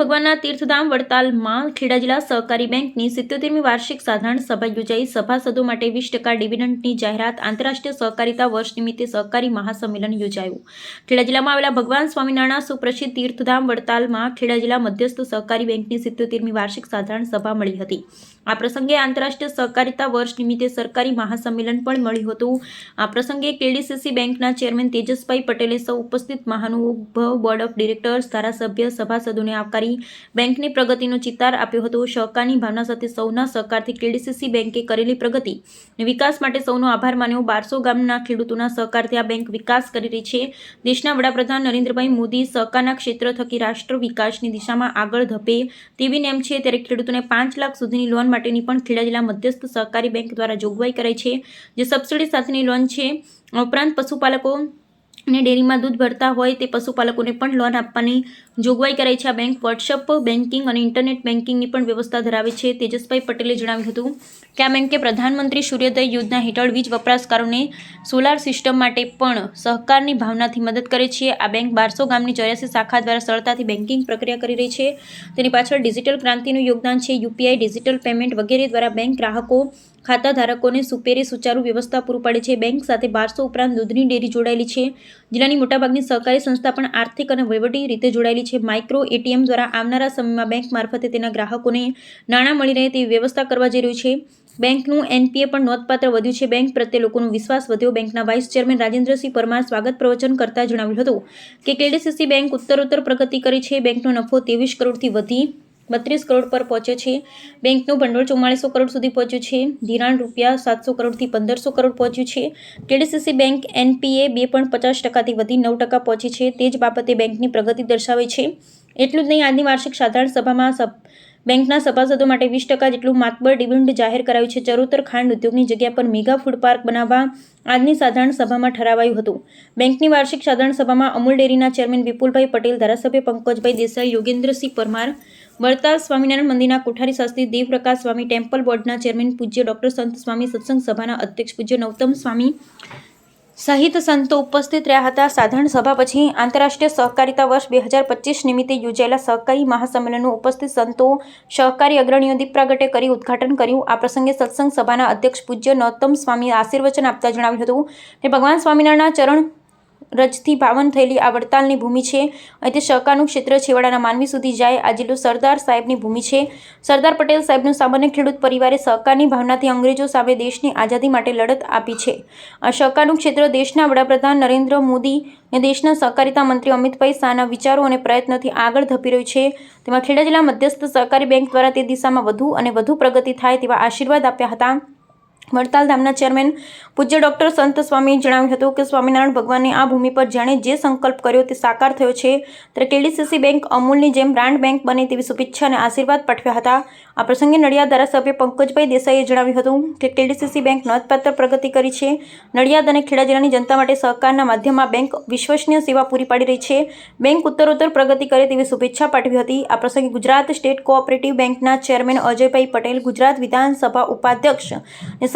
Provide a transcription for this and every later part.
ભગવાનના તીર્થધામ વડતાલમાં ખેડા જિલ્લા સહકારી બેંકની સિત્યોતેરમી વાર્ષિક સાધારણ સભા યોજાઈ. સભાસદો માટે વીસ ટકા ડિવિડન્ડની જાહેરાત આંતરરાષ્ટ્રીય સહકારિતા વર્ષ નિમિત્તે સહકારી મહાસંમેલન યોજાયું. ખેડા જિલ્લામાં આવેલા ભગવાન સ્વામિનારાયણ સુપ્રસિદ્ધ તીર્થધામ વડતાલમાં ખેડા જિલ્લા મધ્યસ્થ સહકારી બેંકની સિત્યોતેરમી વાર્ષિક સાધારણ સભા મળી હતી. આ પ્રસંગે આંતરરાષ્ટ્રીય સહકારિતા વર્ષ નિમિત્તે સરકારી મહાસંમેલન પણ મળ્યું હતું. આ પ્રસંગે કેડીસીસી બેંકના ચેરમેન તેજસભાઈ પટેલે સૌ ઉપસ્થિત મહાનુભવ બોર્ડ ઓફ ડિરેક્ટર્સ, ધારાસભ્ય, સભાસદોને આવકારી બેંકની પ્રગતિનો ચિતાર આપ્યો હતો. સહકારની ભાવના સાથે સૌના સહકારથી કેડીસીસી બેંકે કરેલી પ્રગતિ વિકાસ માટે સૌનો આભાર માન્યો. બારસો ગામના ખેડૂતોના સહકારથી આ બેંક વિકાસ કરી રહી છે. દેશના વડાપ્રધાન નરેન્દ્રભાઈ મોદી સહકારના ક્ષેત્ર થકી રાષ્ટ્ર વિકાસની દિશામાં આગળ ધપે તેવી નેમ છે. ત્યારે ખેડૂતોને પાંચ લાખ સુધીની લોન માટેની પણ ખેડા જિલ્લા મધ્યસ્થ સહકારી બેંક દ્વારા જોગવાઈ કરાઈ છે, જે સબસિડી સાથેની લોન છે. ઉપરાંત પશુપાલકો ને ડેરીમાં દૂધ ભરતા હોય તે પશુપાલકોને પણ લોન આપવાની જોગવાઈ કરાઈ છે. આ બેંક વોટ્સઅપ બેન્કિંગ અને ઇન્ટરનેટ બેન્કિંગની પણ વ્યવસ્થા ધરાવે છે. તેજસભાઈ પટેલે જણાવ્યું હતું કે આ બેંકે પ્રધાનમંત્રી સૂર્યોદય યોજના હેઠળ વીજ વપરાશકારોને સોલાર સિસ્ટમ માટે પણ સહકારની ભાવનાથી મદદ કરે છે. આ બેંક બારસો ગામની ચોર્યાસી શાખા દ્વારા સરળતાથી બેન્કિંગ પ્રક્રિયા કરી રહી છે. તેની પાછળ ડિજિટલ ક્રાંતિનું યોગદાન છે. યુપીઆઈ, ડિજિટલ પેમેન્ટ વગેરે દ્વારા બેંક ગ્રાહકો ખાતા ધારકોને સુપેરે સુચારુ વ્યવસ્થા પૂરું પાડે છે. બેંક સાથે બારસો ઉપરાંત દૂધની ડેરી જોડાયેલી છે. જિલ્લાની મોટાભાગની સહકારી સંસ્થા પણ આર્થિક અને વહીવટી રીતે જોડાયેલી છે. માઇક્રો એટીએમ દ્વારા આવનારા સમયમાં બેંક મારફતે તેના ગ્રાહકોને નાણાં મળી રહે તેવી વ્યવસ્થા કરવા જઈ રહ્યું છે. બેંકનું એનપીએ પણ નોંધપાત્ર વધ્યું છે. બેંક પ્રત્યે લોકોનો વિશ્વાસ વધ્યો. બેંકના વાઇસ ચેરમેન રાજેન્દ્રસિંહ પરમાર સ્વાગત પ્રવચન કરતા જણાવ્યું હતું કે કેડીસીસી બેંક ઉત્તરોત્તર પ્રગતિ કરી છે. બેંકનો નફો ત્રેવીસ કરોડથી વધી બત્રીસ કરોડ પર પહોંચ્યો છે. બેંકનું ભંડોળ ચુમ્માળીસો કરોડ સુધી પહોંચ્યું છે. ધિરાણ રૂપિયા સાતસો કરોડથી પંદરસો કરોડ પહોંચ્યું છે. કેડીસીસી બેંક એનપીએ બે પણ પચાસ ટકાથી વધી નવ ટકા પહોંચી છે. તે જ બાબતે બેંકની પ્રગતિ દર્શાવે છે. એટલું જ નહીં, આજની વાર્ષિક સાધારણ સભામાં સભ બેંકના સભાસદો માટે વીસ ટકા જેટલું માતબર ડિવિડન્ડ જાહેર કરાયું છે. ચરોતર ખાંડ ઉદ્યોગની જગ્યા પર મેગા ફૂડ પાર્ક બનાવવા આજની સાધારણ સભામાં ઠરાવાયું હતું. બેંકની વાર્ષિક સાધારણ સભામાં અમૂલ ડેરીના ચેરમેન વિપુલભાઈ પટેલ, ધારાસભ્ય પંકજભાઈ દેસાઈ, યોગેન્દ્રસિંહ પરમાર વડતાલ સ્વામિનારાયણ મંદિરના કોઠારી શાસ્ત્રી દેવપ્રકાશ સ્વામી ટેમ્પલ બોર્ડના ચેરમેન પૂજ્ય ડોક્ટર સંત સ્વામી સત્સંગ સભાના અધ્યક્ષ પૂજ્ય નવતમ સ્વામી સહિત સંતો ઉપસ્થિત રહ્યા હતા. સાધારણ સભા પછી આંતરરાષ્ટ્રીય સહકારિતા વર્ષ બે હજાર પચીસ નિમિત્તે યોજાયેલા સહકારી મહાસંમેલનનું ઉપસ્થિત સંતો, સહકારી અગ્રણીઓ દીપ પ્રાગટ્ય કરી ઉદ્ઘાટન કર્યું. આ પ્રસંગે સત્સંગ સભાના અધ્યક્ષ પૂજ્ય નૌતમ સ્વામી આશીર્વચન આપતા જણાવ્યું હતું. કે ભગવાન સ્વામિનારાયણના ચરણ રજથી પાવન થયેલી આ વડતાલની ભૂમિ છે. અહીંથી સહકારનું ક્ષેત્ર છેવાડાના માનવી સુધી જાય, આ જિલ્લો સરદાર સાહેબની ભૂમિ છે. સરદાર પટેલ સાહેબનું સામાન્ય ખેડૂત પરિવારે સહકારની ભાવનાથી અંગ્રેજો સામે દેશની આઝાદી માટે લડત આપી છે. આ સહકારનું ક્ષેત્ર દેશના વડાપ્રધાન નરેન્દ્ર મોદી અને દેશના સહકારિતા મંત્રી અમિતભાઈ શાહના વિચારો અને પ્રયત્નોથી આગળ ધપી રહ્યું છે. તેમાં ખેડા જિલ્લા મધ્યસ્થ સહકારી બેંક દ્વારા તે દિશામાં વધુ અને વધુ પ્રગતિ થાય તેવા આશીર્વાદ આપ્યા હતા. વડતાલ ધામના ચેરમેન પૂજ્ય ડૉક્ટર સંત સ્વામીએ જણાવ્યું હતું કે સ્વામિનારાયણ ભગવાનની આ ભૂમિ પર જેણે જે સંકલ્પ કર્યો તે સાકાર થયો છે. ત્યારે કેડીસીસી બેંક અમૂલની જેમ બ્રાન્ડ બેંક બને તેવી શુભેચ્છા અને આશીર્વાદ પાઠવ્યા હતા. આ પ્રસંગે નડિયાદ ધારાસભ્ય પંકજભાઈ દેસાઈએ જણાવ્યું હતું કે કેડીસીસી બેંક નોંધપાત્ર પ્રગતિ કરી છે. નડિયાદ અને ખેડા જિલ્લાની જનતા માટે સહકારના માધ્યમમાં બેંક વિશ્વસનીય સેવા પૂરી પાડી રહી છે. બેંક ઉત્તરોત્તર પ્રગતિ કરે તેવી શુભેચ્છા પાઠવી હતી. આ પ્રસંગે ગુજરાત સ્ટેટ કોઓપરેટિવ બેંકના ચેરમેન અજયભાઈ પટેલ, ગુજરાત વિધાનસભા ઉપાધ્યક્ષ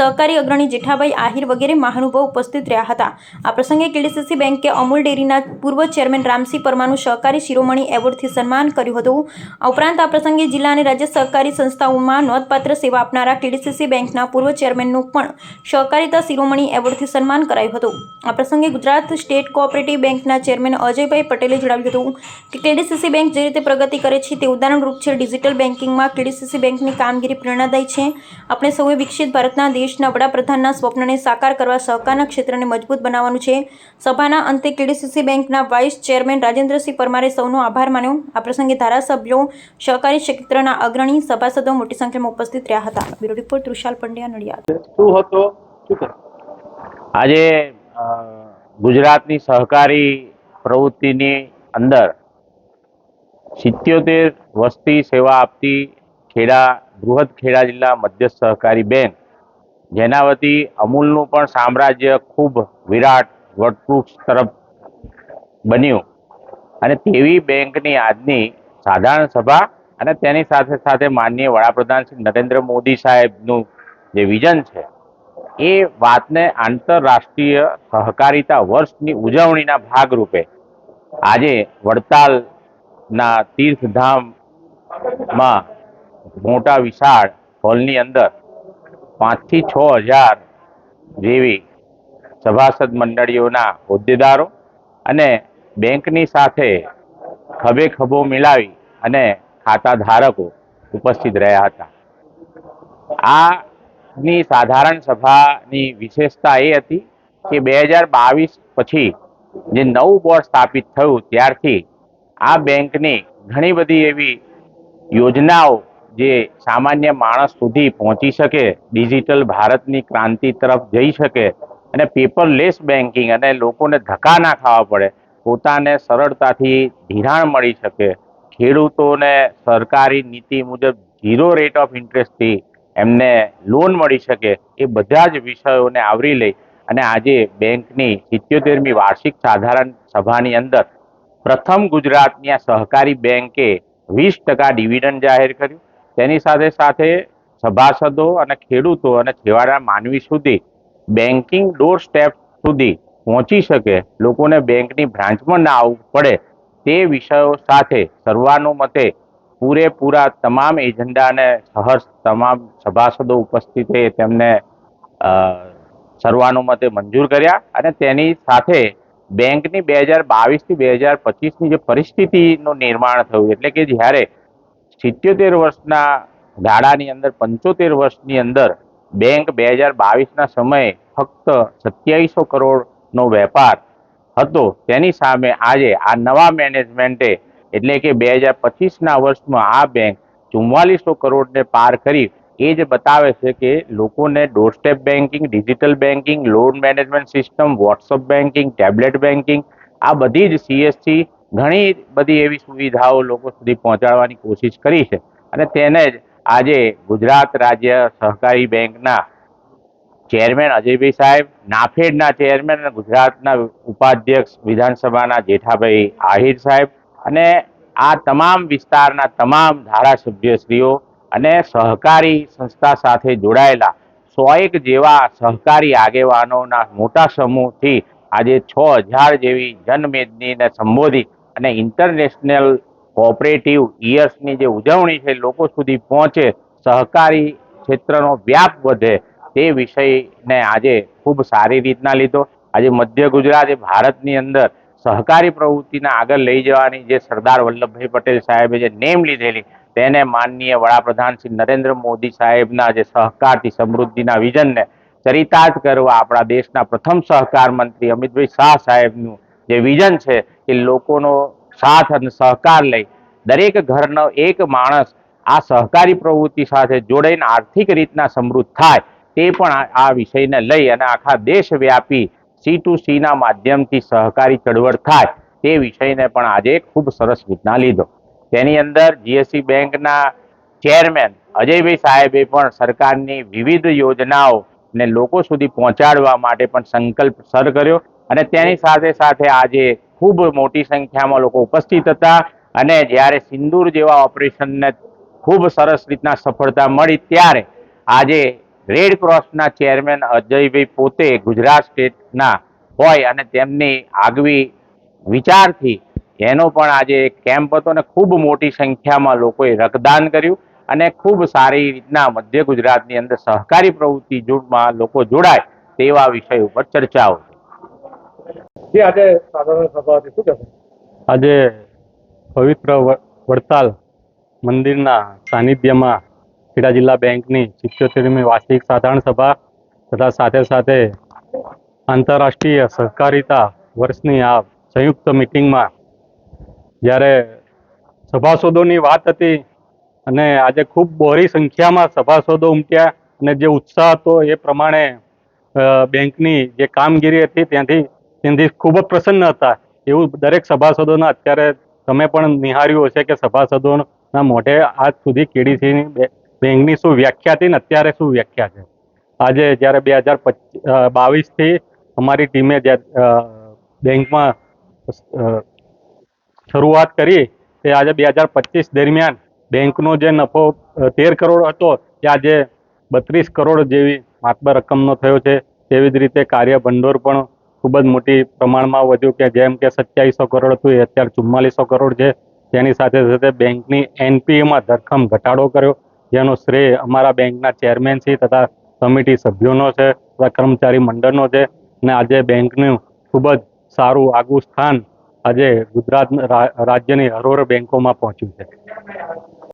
સહકારી અગ્રણી જેઠાભાઈ આહિર વગેરે મહાનુભાવ ઉપસ્થિત રહ્યા હતા. આ પ્રસંગે કેડીસીસી બેંકે અમૂલ ડેરીના પૂર્વ ચેરમેન રામસિંહ પરમાનું સહકારી શિરોમણી એવોર્ડથી સન્માન કર્યું હતું. આ ઉપરાંત આ પ્રસંગે જિલ્લા અને રાજ્ય સહકારી સંસ્થાઓમાં નોંધપાત્ર સેવા આપનારા કેડીસીસી બેંકના પૂર્વ ચેરમેનનું પણ સહકારિતા શિરોમણી એવોર્ડથી સન્માન કરાયું હતું. આ પ્રસંગે ગુજરાત સ્ટેટ કોઓપરેટિવ બેંકના ચેરમેન અજયભાઈ પટેલે જણાવ્યું હતું કે કેડીસીસી બેંક જે રીતે પ્રગતિ કરે છે તે ઉદાહરણરૂપ છે. ડિજિટલ બેન્કિંગમાં કેડીસીસી બેંકની કામગીરી પ્રેરણાદાયી છે. આપણે સૌએ વિકસિત ભારતના દેશના વડાપ્રધાનના સ્વપ્નને સાકાર કરવા સહકારના ક્ષેત્રને મજબૂત બનાવવાનું છે. સભાના અંતે કેડીસીસી બેંકના વાઇસ ચેરમેન રાજેન્દ્રસિંહ પરમારે સૌનો આભાર માન્યો. આ પ્રસંગે ધારાસભ્યો સહકારી ક્ષેત્રના અગ્રણી સભાસદો મોટી સંખ્યામાં ઉપસ્થિત રહ્યા હતા. Bureau report Trushal Pandya Nadiad. શું હતો આજે ગુજરાતની સહકારી પ્રવૃત્તિની અંદર સિત્યોતેર વસ્તી સેવા આપતી ખેડા બૃહદ ખેડા જિલ્લા મધ્યસ્થ સહકારી બેંક જેના વતી અમૂલનું પણ સામ્રાજ્ય ખૂબ વિરાટ વટવૃક્ષ તરફ બન્યું. અને તેવી બેંકની આજની સાધારણ સભા અને તેની સાથે સાથે માનનીય વડાપ્રધાન શ્રી નરેન્દ્ર મોદી સાહેબનું જે વિઝન છે, એ વાતને આંતરરાષ્ટ્રીય સહકારિતા વર્ષની ઉજવણીના ભાગરૂપે આજે વડતાલના તીર્થધામમાં મોટા વિશાળ હોલની અંદર પાંચથી છ હજાર જેવી સભાસદ મંડળીઓના હોદ્દેદારો અને બેંકની સાથે ખભે ખભો મિલાવી અને ખાતા ધારકો ઉપસ્થિત રહ્યા હતા. આની સાધારણ સભાની વિશેષતા એ હતી કે બે હજાર બાવીસ પછી જે નવું બોર્ડ સ્થાપિત થયું ત્યારથી આ બેંકની ઘણી બધી એવી યોજનાઓ જે સામાન્ય માણસ સુધી પહોંચી શકે, ડિજિટલ ભારતની ક્રાંતિ તરફ જઈ શકે અને પેપરલેસ બેન્કિંગ અને લોકોને ધક્કા ના ખાવા પડે, પોતાને સરળતાથી ધિરાણ મળી શકે. ખેડૂતોને સરકારી નીતિ મુજબ ઝીરો રેટ ઓફ ઇન્ટરેસ્ટથી એમને લોન મળી શકે એ બધા જ વિષયોને આવરી લઈ અને આજે બેંકની સિત્યોતેરમી વાર્ષિક સાધારણ સભાની અંદર પ્રથમ ગુજરાતની આ સહકારી બેંકે વીસ ટકા ડિવિડન્ડ જાહેર કર્યું. તેની સાથે સાથે સભાસદો અને ખેડૂતો અને છેવાડા માનવી સુધી બેન્કિંગ ડોર સ્ટેપ સુધી પહોંચી શકે, લોકોને બેંકની બ્રાન્ચમાં ના આવવું પડે તે વિષયો સાથે સર્વાનુમતે પૂરેપૂરા તમામ એજન્ડાને સહર્ષ તમામ સભાસદો ઉપસ્થિતે તેમને સર્વાનુમતે મંજૂર કર્યા અને તેની સાથે બેંકની બે હજાર બાવીસથી બે હજાર પચીસની જે પરિસ્થિતિનું નિર્માણ થયું, એટલે કે જ્યારે સિત્યોતેર વર્ષના ગાળાની અંદર, પંચોતેર વર્ષની અંદર બેંક બે હજાર બાવીસના સમયે ફક્ત સત્યાવીસો કરોડનો વેપાર હતો. તેની સામે આજે આ નવા મેનેજમેન્ટે એટલે કે બે હજાર પચીસના વર્ષમાં આ બેંક ચુમ્માલીસો કરોડને પાર કરી. એ જ બતાવે છે કે લોકોને doorstep banking digital banking loan management system WhatsApp banking tablet banking આ બધી જ સીએસસી ઘણી બધી એવી સુવિધાઓ લોકો સુધી પહોંચાડવાની કોશિશ કરી છે. અને તેને જ આજે ગુજરાત રાજ્ય સહકારી બેંકના ચેરમેન અજયભાઈ સાહેબ, નાફેડના ચેરમેન અને ગુજરાતના ઉપાધ્યક્ષ વિધાનસભાના જેઠાભાઈ આહિર સાહેબ અને આ તમામ વિસ્તારના તમામ ધારાસભ્યશ્રીઓ અને સહકારી સંસ્થા સાથે જોડાયેલા સોએક જેવા સહકારી આગેવાનોના મોટા સમૂહથી આજે છ હજાર જેવી જનમેદનીને સંબોધી અને ઇન્ટરનેશનલ કોઓપરેટિવ ઇયર્સની જે ઉજવણી છે, લોકો સુધી પહોંચે, સહકારી ક્ષેત્રનો વ્યાપ વધે, તે વિષયને આજે ખૂબ સારી રીતના લીધો. આજે મધ્ય ગુજરાત એ ભારતની અંદર સહકારી પ્રવૃત્તિને આગળ લઈ જવાની જે સરદાર વલ્લભભાઈ પટેલ સાહેબે જે નેમ લીધેલી, તેને માનનીય વડાપ્રધાન શ્રી નરેન્દ્ર મોદી સાહેબના જે સહકારથી, સમૃદ્ધિના વિઝનને ચરિતાર્થ કરવા આપણા દેશના પ્રથમ સહકાર મંત્રી અમિતભાઈ શાહ સાહેબનું જે વિઝન છે એ લોકોનો સાથ અને સહકાર લઈ દરેક ઘરનો એક માણસ આ સહકારી પ્રવૃત્તિ સાથે જોડાઈને આર્થિક રીતના સમૃદ્ધ થાય તે પણ આ- વિષયને લઈ અને આખા દેશવ્યાપી સી ટુ સીના માધ્યમથી સહકારી ચળવળ થાય તે વિષયને પણ આજે ખૂબ સરસ રીતના લીધો. તેની અંદર જીએસસી બેંકના ચેરમેન અજયભાઈ સાહેબે પણ સરકારની વિવિધ યોજનાઓ ને લોકો સુધી પહોંચાડવા માટે પણ સંકલ્પ સર કર્યો. અને તેની સાથે સાથે આજે ખૂબ મોટી સંખ્યામાં લોકો ઉપસ્થિત હતા અને જ્યારે સિંદૂર જેવા ઓપરેશનને ખૂબ સરસ રીતના સફળતા મળી ત્યારે આજે રેડ ક્રોસના ચેરમેન અજયભાઈ પોતે ગુજરાત સ્ટેટના હોય અને તેમની આગવી વિચારથી એનો પણ આજે કેમ્પ હતો અને ખૂબ મોટી સંખ્યામાં લોકોએ રક્તદાન કર્યું અને ખૂબ સારી રીતના મધ્ય ગુજરાતની અંદર સહકારી પ્રવૃત્તિ જૂથમાં લોકો જોડાય તેવા વિષય ઉપર ચર્ચાઓ જે આજે સાધારણ સભા હતી શું કહેશો? આજે પવિત્ર વડતાલ મંદિરના સાનિધ્યમાં ખેડા જિલ્લા બેંકની સિત્યોતેરમી વાર્ષિક સાધારણ સભા તથા સાથે સાથે આંતરરાષ્ટ્રીય સહકારિતા વર્ષની આ સંયુક્ત મિટિંગમાં જ્યારે સભાસદોની વાત હતી અને આજે ખૂબ બહોળી સંખ્યામાં સભાસદો ઉમટ્યા અને જે ઉત્સાહ હતો એ પ્રમાણે બેંકની જે કામગીરી હતી ત્યાંથી ત્યાંથી ખૂબ જ પ્રસન્ન હતા. એવું દરેક સભાસદોના અત્યારે તમે પણ નિહાળ્યું હશે કે સભાસદોના મોઢે આજ સુધી કેડીસીની બેંકની શું વ્યાખ્યા હતી ને અત્યારે શું વ્યાખ્યા છે? આજે જ્યારે બે હજાર બાવીસથી અમારી ટીમે બેંકમાં શરૂઆત કરી તે આજે બે હજાર પચીસ દરમિયાન બેંકનો જે નફો તેર કરોડ હતો તે આજે બત્રીસ કરોડ જેવી માતબર રકમનો થયો છે. તેવી જ રીતે કાર્ય ભંડોળ પણ ખૂબ જ મોટી પ્રમાણમાં વધ્યું કે જેમ કે સત્યાવીસો કરોડ હતું, એ અત્યારે ચુમ્માલીસો કરોડ છે. તેની સાથે સાથે બેંકની એનપીએમાં ધરખમ ઘટાડો કર્યો, જેનો શ્રેય અમારા બેંકના ચેરમેનશ્રી તથા કમિટી સભ્યોનો છે, તથા કર્મચારી મંડળનો છે. અને આજે બેંકનું ખૂબ જ સારું આગવું સ્થાન આજે ગુજરાત રાજ્યની હરોળ બેંકોમાં પહોંચ્યું છે.